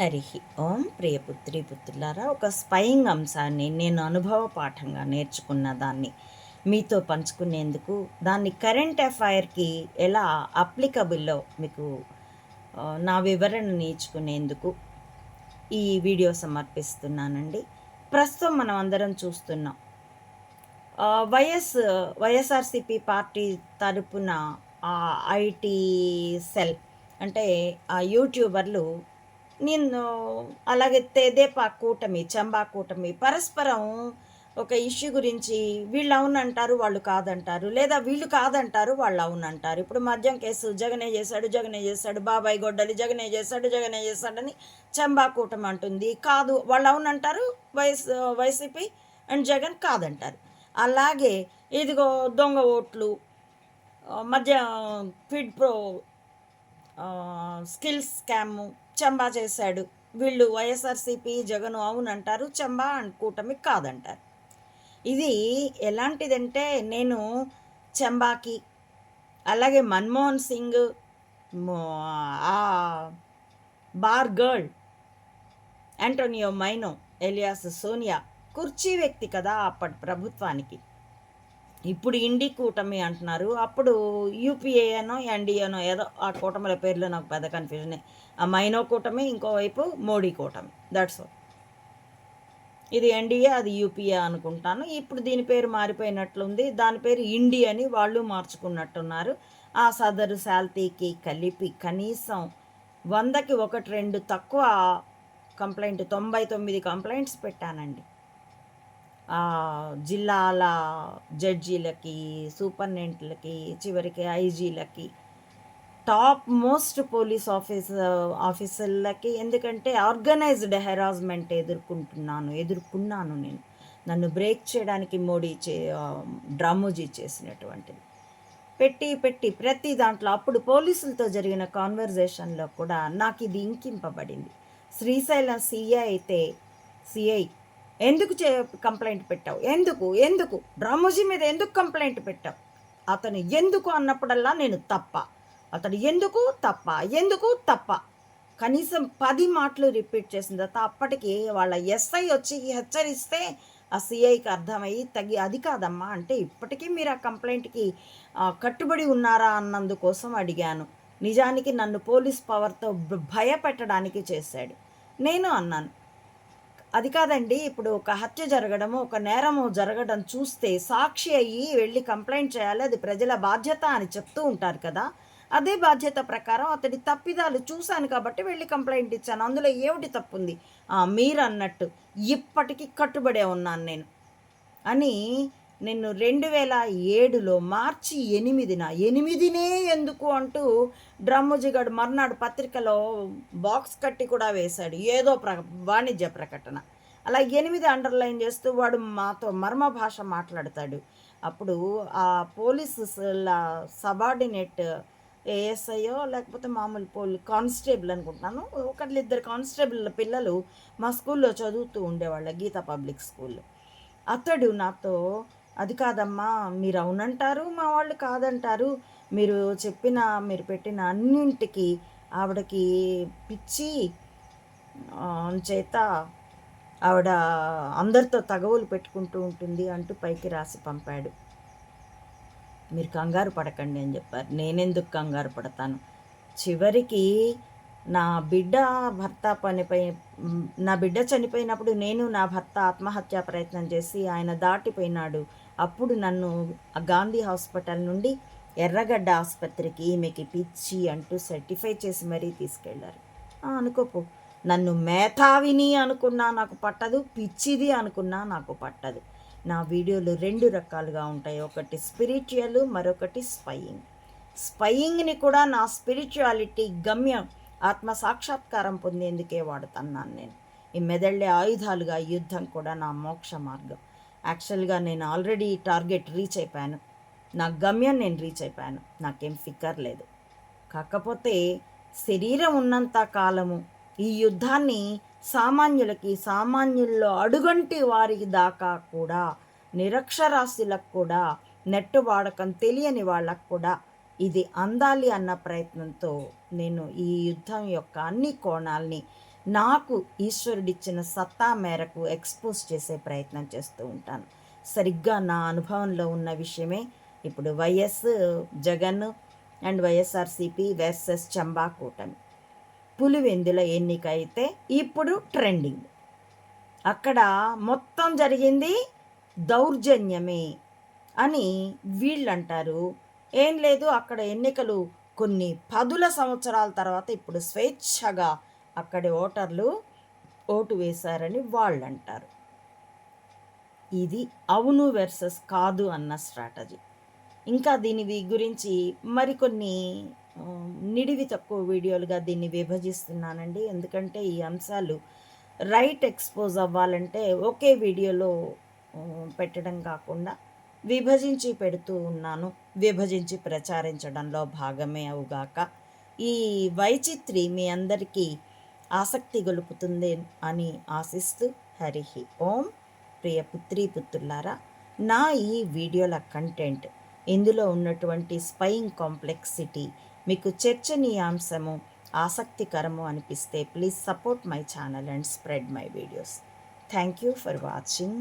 హరి ఓం ప్రియపుత్రి పుత్రులారా ఒక స్పయింగ్ అంశాన్ని నేను అనుభవ పాఠంగా నేర్చుకున్న దాన్ని మీతో పంచుకునేందుకు దాన్ని కరెంట్ అఫైర్కి ఎలా అప్లికబుల్లో మీకు నా వివరణ నేర్చుకునేందుకు ఈ వీడియో సమర్పిస్తున్నానండి. ప్రస్తుతం మనం అందరం చూస్తున్నాం. వైఎస్ వైఎస్ఆర్సిపి పార్టీ తరపున ఐటీ సెల్ అంటే ఆ యూట్యూబర్లు నిన్ను అలాగే తెదేపా కూటమి చంబా కూటమి పరస్పరం ఒక ఇష్యూ గురించి వీళ్ళు అవునంటారు వాళ్ళు కాదంటారు లేదా వీళ్ళు కాదంటారు వాళ్ళు అవునంటారు. ఇప్పుడు మద్యం కేసు జగనే చేశాడు జగనే చేశాడు బాబాయ్ గొడ్డలి జగనే చేశాడు జగనే చేశాడని చంబా కూటమి అంటుంది. కాదు వాళ్ళు అవునంటారు వైస్ వైసీపీ అండ్ జగన్ కాదంటారు. అలాగే ఇదిగో దొంగ ఓట్లు మధ్య ఫిడ్ pro skills skill scam Chamba చేశాడు. వీళ్ళు వైఎస్ఆర్సీపీ జగన్ అవునంటారు చంబా కూటమి కాదంటారు. ఇది ఎలాంటిదంటే నేను చంబాకి అలాగే మన్మోహన్ సింగ్ ఆ bar girl Antonio Maino alias Sonia కుర్చీ వ్యక్తి కదా అప్పటి ప్రభుత్వానికి. ఇప్పుడు ఇండి కూటమి అంటున్నారు. అప్పుడు యూపీఏనో ఎన్డీఏనో ఏదో ఆ కూటమిల పేర్లు నాకు పెద్ద కన్ఫ్యూజన్ ఆ మైనో కూటమి ఇంకోవైపు మోడీ కూటమి. దట్స్ ఆల్ ఇది ఎన్డీఏ అది యూపీఏ అనుకుంటాను. ఇప్పుడు దీని పేరు మారిపోయినట్లుంది. దాని పేరు ఇండి అని వాళ్ళు మార్చుకున్నట్టున్నారు. ఆ సదరు శాల్తీకి కలిపి కనీసం వందకి ఒకటి రెండు తక్కువ కంప్లైంట్ తొంభై తొమ్మిది కంప్లైంట్స్ పెట్టానండి. జిల్లాల జడ్జీలకి సూపరింటెండెంట్లకి చివరికి ఐజీలకి టాప్ మోస్ట్ పోలీస్ ఆఫీస్ ఆఫీసర్లకి ఎందుకంటే ఆర్గనైజ్డ్ హెరాస్మెంట్ ఎదుర్కొంటున్నాను ఎదుర్కొన్నాను నేను. నన్ను బ్రేక్ చేయడానికి మోడీ చే డ్రామోజీ చేసినటువంటిది. పెట్టి పెట్టి ప్రతి దాంట్లో అప్పుడు పోలీసులతో జరిగిన కాన్వర్జేషన్లో కూడా నాకు ఇది ఇంకింపబడింది. శ్రీశైలం సిఐ అయితే సిఐ ఎందుకు చే కంప్లైంట్ పెట్టావు? ఎందుకు? ఎందుకు? డ్రామోజీ మీద ఎందుకు కంప్లైంట్ పెట్టావు? అతను ఎందుకు అన్నప్పుడల్లా నేను తప్ప. అతను ఎందుకు తప్ప? ఎందుకు తప్ప? కనీసం పది మాటలు రిపీట్ చేసిన తర్వాత అప్పటికి వాళ్ళ ఎస్ఐ వచ్చి హెచ్చరిస్తే ఆ సిఐకి అర్థమయ్యి తగి అది కాదమ్మా అంటే ఇప్పటికీ మీరు ఆ కంప్లైంట్కి కట్టుబడి ఉన్నారా అన్నందుకోసం అడిగాను. నిజానికి నన్ను పోలీస్ పవర్తో భయపెట్టడానికి చేశాడు. నేను అన్నాను అది కాదండి ఇప్పుడు ఒక హత్య జరగడము ఒక నేరము జరగడం చూస్తే సాక్షి అయ్యి వెళ్ళి కంప్లైంట్ చేయాలి అది ప్రజల బాధ్యత అని చెప్తూ ఉంటారు కదా. అదే బాధ్యత ప్రకారం అతడి తప్పిదాలు చూశాను కాబట్టి వెళ్ళి కంప్లైంట్ ఇచ్చాను. అందులో ఏమిటి తప్పు ఉంది మీరు అన్నట్టు ఇప్పటికీ కట్టుబడే ఉన్నాను నేను అని నిన్ను రెండు వేల ఏడులో మార్చి ఎనిమిదిన ఎనిమిదినే ఎందుకు అంటూ డ్రమ్ముజిగడు మర్నాడు పత్రికలో బాక్స్ కట్టి కూడా వేశాడు ఏదో ప్ర వాణిజ్య ప్రకటన. అలా ఎనిమిది అండర్లైన్ చేస్తూ వాడు మాతో మర్మ భాష మాట్లాడతాడు. అప్పుడు ఆ పోలీసు సబార్డినేట్ ఏఎస్ఐయో లేకపోతే మామూలు పోలీ కానిస్టేబుల్ అనుకుంటున్నాను ఒకళ్ళు ఇద్దరు కానిస్టేబుల్ పిల్లలు మా స్కూల్లో చదువుతూ ఉండేవాళ్ళ గీతా పబ్లిక్ స్కూల్లో. అతడు నాతో అది కాదమ్మా మీరు అవునంటారు మా వాళ్ళు కాదంటారు. మీరు చెప్పిన మీరు పెట్టిన అన్నింటికి ఆవిడకి పిచ్చి చేత ఆవిడ అందరితో తగవులు పెట్టుకుంటూ ఉంటుంది అంటూ పైకి రాసి పంపాడు. మీరు కంగారు పడకండి అని చెప్పారు. నేనెందుకు కంగారు పడతాను? చివరికి నా బిడ్డ భర్త పనిపై నా బిడ్డ చనిపోయినప్పుడు నేను నా భర్త ఆత్మహత్య ప్రయత్నం చేసి ఆయన దాటిపోయినాడు. అప్పుడు నన్ను ఆ గాంధీ హాస్పిటల్ నుండి ఎర్రగడ్డ ఆసుపత్రికి ఈమెకి పిచ్చి అంటూ సర్టిఫై చేసి మరీ తీసుకెళ్ళారు అనుకోకు నన్ను మేధావిని అనుకున్నా నాకు పట్టదు పిచ్చిది అనుకున్నా నాకు పట్టదు. నా వీడియోలు రెండు రకాలుగా ఉంటాయి. ఒకటి స్పిరిచువల్ మరొకటి స్పయింగ్ స్పయింగ్ని కూడా నా స్పిరిచువాలిటీ గమ్యం ఆత్మ సాక్షాత్కారం పొందేందుకే వాడుతున్నాను నేను. ఈ మెదళ్ళే ఆయుధాలుగా యుద్ధం కూడా నా మోక్ష మార్గం. యాక్చువల్గా నేను ఆల్రెడీ టార్గెట్ రీచ్ అయిపోయాను. నా గమ్యం నేను రీచ్ అయిపోయాను. నాకేం ఫిక్కర్ లేదు. కాకపోతే శరీరం ఉన్నంత కాలము ఈ యుద్ధాన్ని సామాన్యులకి సామాన్యుల్లో అడుగంటి వారికి దాకా కూడా నిరక్షరాస్యులకు కూడా నెట్ వాడకం తెలియని వాళ్ళకు కూడా ఇది అందాలి అన్న ప్రయత్నంతో నేను ఈ యుద్ధం యొక్క అన్ని కోణాల్ని నాకు ఈశ్వరుడిచ్చిన సత్తా మేరకు ఎక్స్పోజ్ చేసే ప్రయత్నం చేస్తూ ఉంటాను. సరిగ్గా నా అనుభవంలో ఉన్న విషయమే ఇప్పుడు YS Jagan and YSRCP versus Chamba కూటమి. పులివెందుల ఎన్నిక అయితే ఇప్పుడు ట్రెండింగ్. అక్కడ మొత్తం జరిగింది దౌర్జన్యమే అని వీళ్ళు అంటారు ఏం లేదు అక్కడ ఎన్నికలు కొన్ని పదుల సంవత్సరాల తర్వాత ఇప్పుడు స్వేచ్ఛగా అక్కడి ఓటర్లు ఓటు వేశారని వాళ్ళు అంటారు ఇది అవును వెర్సెస్ కాదు అన్న స్ట్రాటజీ. ఇంకా దీని గురించి మరికొన్ని నిడివి తక్కువ వీడియోలుగా దీన్ని విభజిస్తున్నానండి. ఎందుకంటే ఈ అంశాలు రైట్ ఎక్స్పోజ్ అవ్వాలంటే ఒకే వీడియోలో పెట్టడం కాకుండా విభజించి పెడుతూ ఉన్నాను. విభజించి ప్రచారించడంలో భాగమే అవుగాక. ఈ వైచిత్రి మీ అందరికీ ఆసక్తి గొలుపుతుంది అని ఆశిస్తూ హరిహి. ఓం ప్రియ పుత్రీ పుత్రులారా నా ఈ వీడియోల కంటెంట్ ఇందులో ఉన్నటువంటి స్పైయింగ్ కాంప్లెక్సిటీ మీకు చర్చనీయాంశము ఆసక్తికరము అనిపిస్తే please support my channel and spread my videos. Thank you for watching.